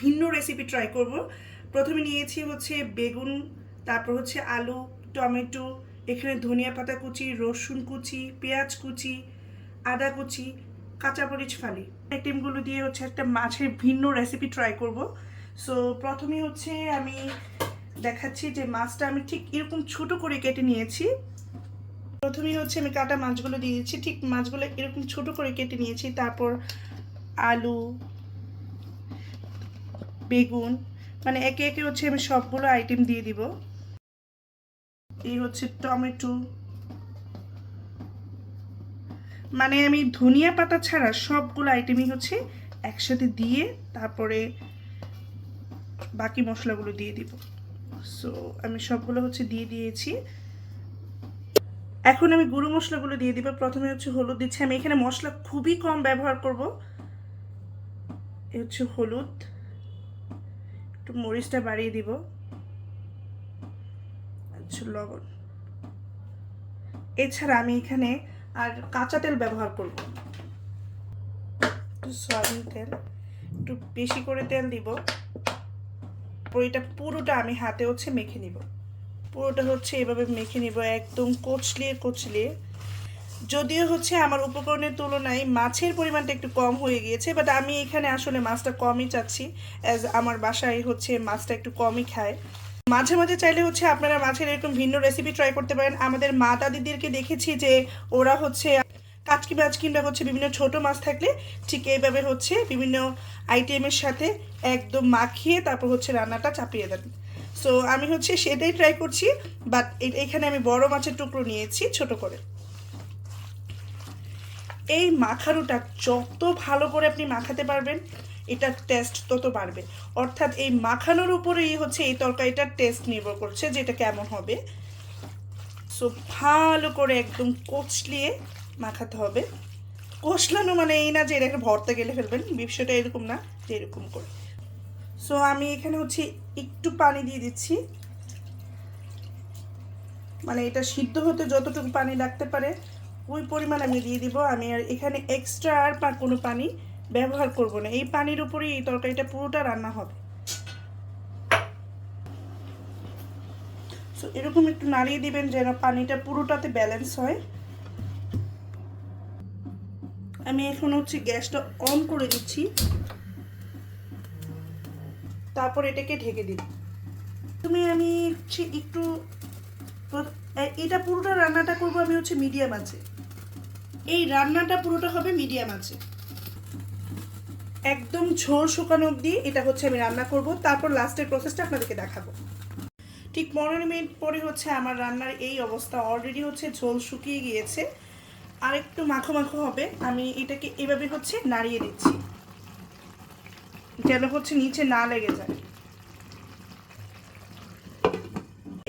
ভিন্ন recipe try করব। প্রথমে নিয়েছি হচ্ছে বেগুন, তারপর হচ্ছে আলু, টমেটো, এখানে ধনিয়া পাতা কুচি, রসুন কুচি, পেঁয়াজ কুচি, আদা কুচি কাঁচামরিচ ফালি। আইটেমগুলো দিয়ে হচ্ছে একটা মাছের ভিন্ন রেসিপি ট্রাই করব। সো প্রথমে হচ্ছে আমি দেখাচ্ছি যে মাছটা আমি ঠিক এরকম ছোট করে কেটে নিয়েছি। প্রথমেই হচ্ছে আমি কাটা মাছগুলো দিয়ে দিচ্ছি। ঠিক মাছগুলো এরকম ছোট করে কেটে নিয়েছি। তারপর আলু বেগুন মানে একে একে হচ্ছে আমি সবগুলো আইটেম দিয়ে দিব। এই হচ্ছে টমেটো। মানে আমি ধনিয়া পাতা ছাড়া সবগুলো আইটেমই হচ্ছে একসাথে দিয়ে তারপরে বাকি মশলাগুলো দিয়ে দিব। সো আমি সবগুলো হচ্ছে দিয়ে দিয়েছি। এখন আমি গুঁড়ো মশলাগুলো দিয়ে দিব। প্রথমে হচ্ছে হলুদ দিচ্ছি। আমি এখানে মশলা খুবই কম ব্যবহার করব। এ হচ্ছে হলুদ। একটু মরিচটা বাড়িয়ে দিব। আচ্ছা লবণ। এছাড়া আমি এখানে আর কাঁচা তেল ব্যবহার করব। একটু সয়াবিন তেল, একটু বেশি করে তেল দিব। এটা পুরোটা আমি হাতে হচ্ছে মেখে নিব। পুরোটা হচ্ছে এভাবে মেখে নিব, একদম কচলিয়ে কচলিয়ে। যদিও হচ্ছে আমার উপকরণের তুলনায় মাছের পরিমাণটা একটু কম হয়ে গিয়েছে বাট আমি এখানে আসলে মাছটা কমই চাচ্ছি অ্যাজ আমার বাসায় হচ্ছে মাছটা একটু কমই খায়। মাঝে মাঝে চাইলে হচ্ছে আপনারা মাছের এরকম ভিন্ন রেসিপি ট্রাই করতে পারেন। আমাদের মা দাদিদেরকে দেখেছি যে ওরা হচ্ছে কাচকি মাছ কিংবা হচ্ছে বিভিন্ন ছোট মাছ থাকলে ঠিক এইভাবে হচ্ছে বিভিন্ন আইটেমের সাথে একদম মাখিয়ে তারপর হচ্ছে রান্নাটা চাপিয়ে দেন। সো আমি হচ্ছে সেটাই ট্রাই করছি বাট এখানে আমি বড় মাছের টুকরো নিয়েছি ছোট করে। এই মাখানোটা যত ভালো করে আপনি মাখাতে পারবেন, এটার টেস্ট তত বাড়বে। অর্থাৎ এই মাখানোর উপরেই হচ্ছে এই তরকারিটার টেস্ট নির্ভর করছে যে এটা কেমন হবে। সো ভালো করে একদম কচলিয়ে মাখাতে হবে। কষলানো মানে এই না যে এটাকে ভরতে গেলে ফেলবেন, বিষয়টা এরকম না, যে এরকম করে। সো আমি এখানে হচ্ছে একটু পানি দিয়ে দিচ্ছি। মানে এটা সিদ্ধ হতে যতটুকু পানি লাগতে পারে ওই পরিমাণ আমি দিয়ে দিব। আমি আর এখানে এক্সট্রা আর কোনো পানি ব্যবহার করব না। এই পানির উপরেই এই তরকারিটা পুরোটা রান্না হবে। সো এরকম একটু নাড়িয়ে দিবেন যেন পানিটা পুরোটাতে ব্যালেন্স হয়। আমি এখন হচ্ছে গ্যাসটা অন করে দিচ্ছি। তারপর এটাকে ঢেকে দিন তুমি আমি হচ্ছে একটু এটা পুরোটা রান্নাটা করব আমি হচ্ছে মিডিয়াম আছে। এই রান্নাটা পুরোটা হবে মিডিয়াম আছে। একদম ঝোল শুকানো অবধি এটা হচ্ছে আমি রান্না করব, তারপর লাস্টের প্রসেসটা আপনাদেরকে দেখাবো। ঠিক পনেরো মিনিট পরে হচ্ছে আমার রান্নার এই অবস্থা অলরেডি হচ্ছে ঝোল শুকিয়ে গিয়েছে। আর একটু মাখো মাখো হবে, আমি এটাকে এভাবে হচ্ছে নাড়িয়ে দিচ্ছি। যেন হচ্ছে নিচে না লেগে যায়।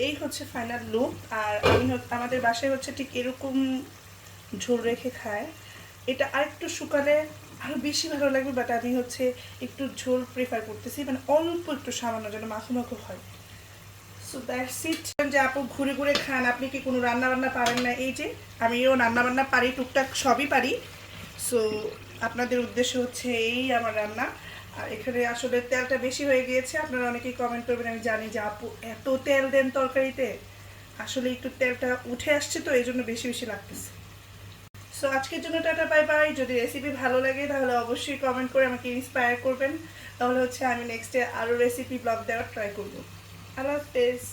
এই হচ্ছে ফাইনাল লুক আর আমি আমাদের বাসায় হচ্ছে ঠিক এরকম ঝোল রেখে খায়। এটা আরেকটু শুকালে আরও বেশি ভালো লাগবে বাট আমি হচ্ছে একটু ঝোল প্রেফার করতেছি। মানে অল্প একটু সামান্য যেন মাখো মাখো হয়। সো দ্যাটস ইট যে আপু ঘুরে ঘুরে খান, আপনি কি কোনো রান্না বান্না পারেন না? এই যে, আমিও রান্না বান্না পারি, টুকটাক সবই পারি। সো আপনাদের উদ্দেশ্য হচ্ছে এই আমার রান্না। আর এখানে আসলে তেলটা বেশি হয়ে গিয়েছে। আপনারা অনেকেই কমেন্ট করবেন, আমি জানি যে আপু এত তেল দেন তরকারিতে। আসলে একটু তেলটা উঠে আসছে তো এই জন্য বেশি বেশি লাগতেছে। সো আজকের জন্য টাটা বাই বাই যদি রেসিপি ভালো লাগে, তাহলে অবশ্যই কমেন্ট করে আমাকে ইন্সপায়ার করবেন। তাহলে হচ্ছে আমি নেক্সটে আরও রেসিপি ব্লগ দেওয়ার ট্রাই করব। আল্লাহ হাফেজ।